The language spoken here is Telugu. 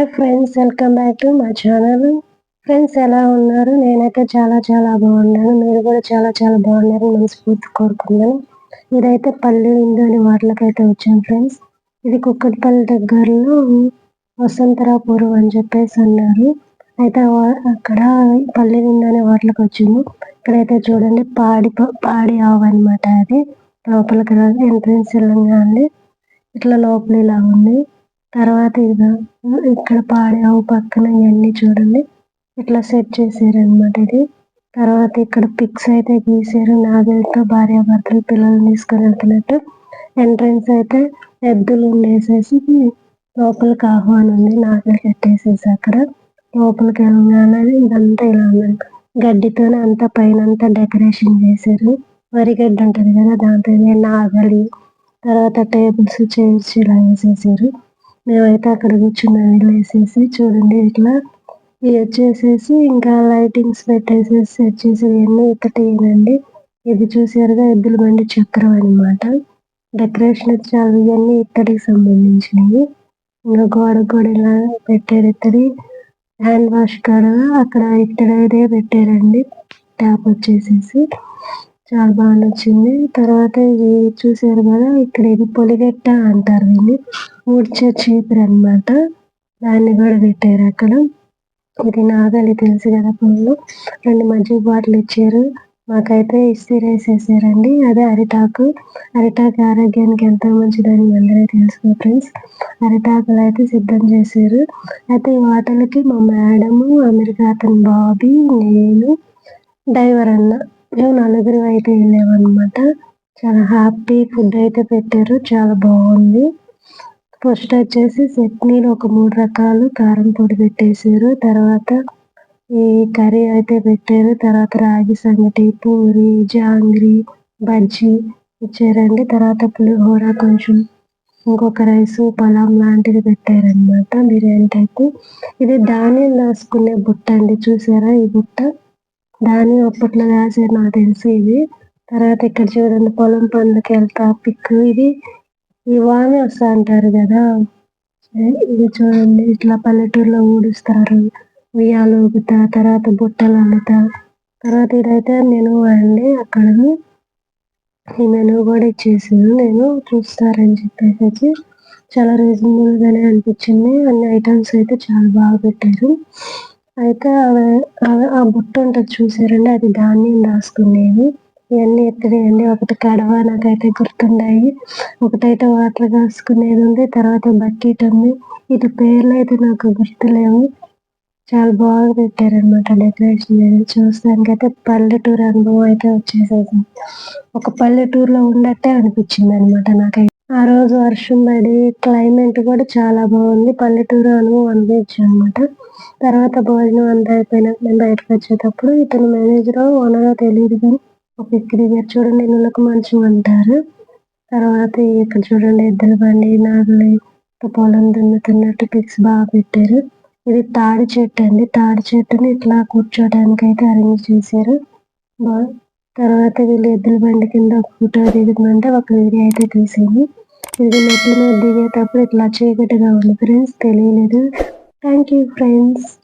Hi friends welcome back to మా ఛానల్ ఫ్రెండ్స్ ఎలా ఉన్నారు? నేనైతే చాలా చాలా బాగున్నాను. మీరు కూడా చాలా చాలా బాగున్నారు మనస్ఫూర్తి కోరుకున్నాను ఇదైతే పల్లె ఇందని వాటికైతే వచ్చాను ఫ్రెండ్స్ ఇది కుక్కటిపల్లి దగ్గరలో వసంతరాపురం అని చెప్పేసి అన్నారు. అయితే అక్కడ పల్లె ఇందని వాటికి వచ్చింది ఇక్కడైతే చూడండి పాడి పాడి ఆవు అనమాట అది. లోపలికి ఎంట్రెన్స్ వెళ్ళంగానే ఇట్లా లోపల ఇలా ఉంది. తర్వాత ఇది ఇక్కడ పాడావు పక్కన ఇవన్నీ చూడండి. ఇట్లా సెట్ చేశారనమాట ఇది. తర్వాత ఇక్కడ పిక్స్ అయితే గీసారు. నాగలితో భార్యాభర్తలు పిల్లల్ని తీసుకొని వెళ్తున్నట్టు. ఎంట్రన్స్ అయితే ఎద్దులు ఉండేసేసి లోపలికి ఆహ్వానం ఉంది. నాగలు కట్టేసేసి అక్కడ లోపలికి వెళ్ళగానే ఇదంతా ఇలా ఉంది గడ్డితోనే అంతా పైన అంతా డెకరేషన్ చేశారు వరి గడ్డి ఉంటది కదా దాంతో నాగలి తర్వాత టేబుల్స్ చైర్స్ ఇలా వేసేసారు. మేమైతే అక్కడ కూర్చున్నాం వెళ్ళేసేసి చూడండి ఇట్లా. ఇవి వచ్చేసేసి ఇంకా లైటింగ్స్ పెట్టేసేసి వచ్చేసి ఇవన్నీ ఒకటేనండి ఇది చూసారుగా ఎద్దుల బండి చక్రం అనమాట డెకరేషన్ చాలా ఇవన్నీ ఇత్తడికి సంబంధించినవి. ఇంకా గోడ కూడా ఇలా పెట్టారు ఇత్తడి. హ్యాండ్ వాష్ కాడ అక్కడ ఇత్తడి పెట్టారండి. ట్యాప్ వచ్చేసేసి. చాలా బాగా నచ్చింది. తర్వాత ఇది చూసారు కదా ఇక్కడ ఇది పొలిగెట్ట అంటారు దీన్ని. ఊడ్చే చీపురు అనమాట దాన్ని కూడా పెట్టారు అక్కడ. ఇది నాగలి తెలుసు కదా పనులు రెండు మజ్జిగ బాటిల్ ఇచ్చారు. మాకైతే ఇస్తిరేసేసారండి అదే అరిటాకు. అరిటాకు ఆరోగ్యానికి ఎంతో మంచిదని అందరూ తెలుసుకో ఫ్రెండ్స్. అరిటాకులు అయితే సిద్ధం చేశారు. అయితే ఈ వాటలకి మా మేడము అమెరికా అతని బాబీ నేను డ్రైవర్ అన్న మేము నలుగురు అయితే వెళ్ళామన్నమాట. చాలా హ్యాపీ ఫుడ్ అయితే పెట్టారు. చాలా బాగుంది. ఫస్ట్ వచ్చేసి చట్నీలు ఒక మూడు రకాలు కారం పొడి పెట్టేశారు. తర్వాత ఈ కర్రీ అయితే పెట్టారు. తర్వాత రాగి సంగటి పూరి జాంగ్రీ బజ్జీ ఇచ్చారండి. తర్వాత పులిహోర కొంచెం ఇంకొక రైస్ పలాం లాంటిది పెట్టారనమాట బిర్యానీ టైపు. ఇది ధాన్యం దాచుకునే బుట్ట అండి. చూసారా ఈ బుట్ట? దాని అప్పట్లో రాశారు నాకు తెలిసి ఇది. తర్వాత ఇక్కడ చూడండి పొలం పనులకు వెళ్తా పిక్ ఇది. ఇవామి వస్తా అంటారు కదా. ఇది చూడండి ఇట్లా పల్లెటూరులో ఊడుస్తారు. ఉయ్యాలు ఊగుతా తర్వాత బుట్టలు అల్లుతా. తర్వాత ఇదైతే మెను అండి అక్కడ ఈ మెను కూడా ఇచ్చేసాను నేను చూస్తారని చెప్పేసి. చాలా రీజనబుల్గానే అనిపించింది. అన్ని ఐటమ్స్ అయితే చాలా బాగా పెట్టారు. అయితే ఆ బుట్ట ఉంటుంది చూసారండి? అది ధాన్యం దాసుకునేవి ఇవన్నీ ఎత్తడియండి ఒకటి కడవ నాకైతే గుర్తున్నాయి ఒకటైతే వాటర్ కాసుకునేది ఉంది తర్వాత బకెట్ ఉంది. ఇది పేర్లు అయితే నాకు గుర్తులేవు. చాలా బాగా పెట్టారనమాట డెకరేషన్ చూస్తానికి అయితే పల్లెటూరు అనుభవం అయితే వచ్చేసేది ఒక పల్లెటూరులో ఉన్నట్టే అనిపించింది అనమాట నాకైతే. ఆ రోజు వర్షం పడి క్లైమేట్ కూడా చాలా బాగుంది. పల్లెటూరు అనుభవం అనిపించింది అనమాట తర్వాత భోజనం అంతా అయిపోయినాక మేము బయటకు వచ్చేటప్పుడు ఇతను మేనేజర్ ఓనర్ తెలియదు కానీ ఒక ఇక్కడ చూడండి ఇళ్ళకు మంచం అంటారు. తర్వాత ఇక్కడ చూడండి ఇద్దరు బండి నాగలి పొలం దున్నుతున్నట్టు పిక్స్ బాగా పెట్టారు. ఇది తాడి చెట్టు అండి. తాడి చెట్టుని ఇట్లా కూర్చోడానికి అయితే అరేంజ్ చేశారు. తర్వాత వీళ్ళు ఎద్దుల బండి కింద ఒక ఫోటో దిగుతుందంటే ఒక వీడియో అయితే తీసింది. ఇది మెట్ల మీద దిగేటప్పుడు ఇట్లా చీకటిగా ఉంది. ఫ్రెండ్స్ తెలియలేదు. Thank you, friends.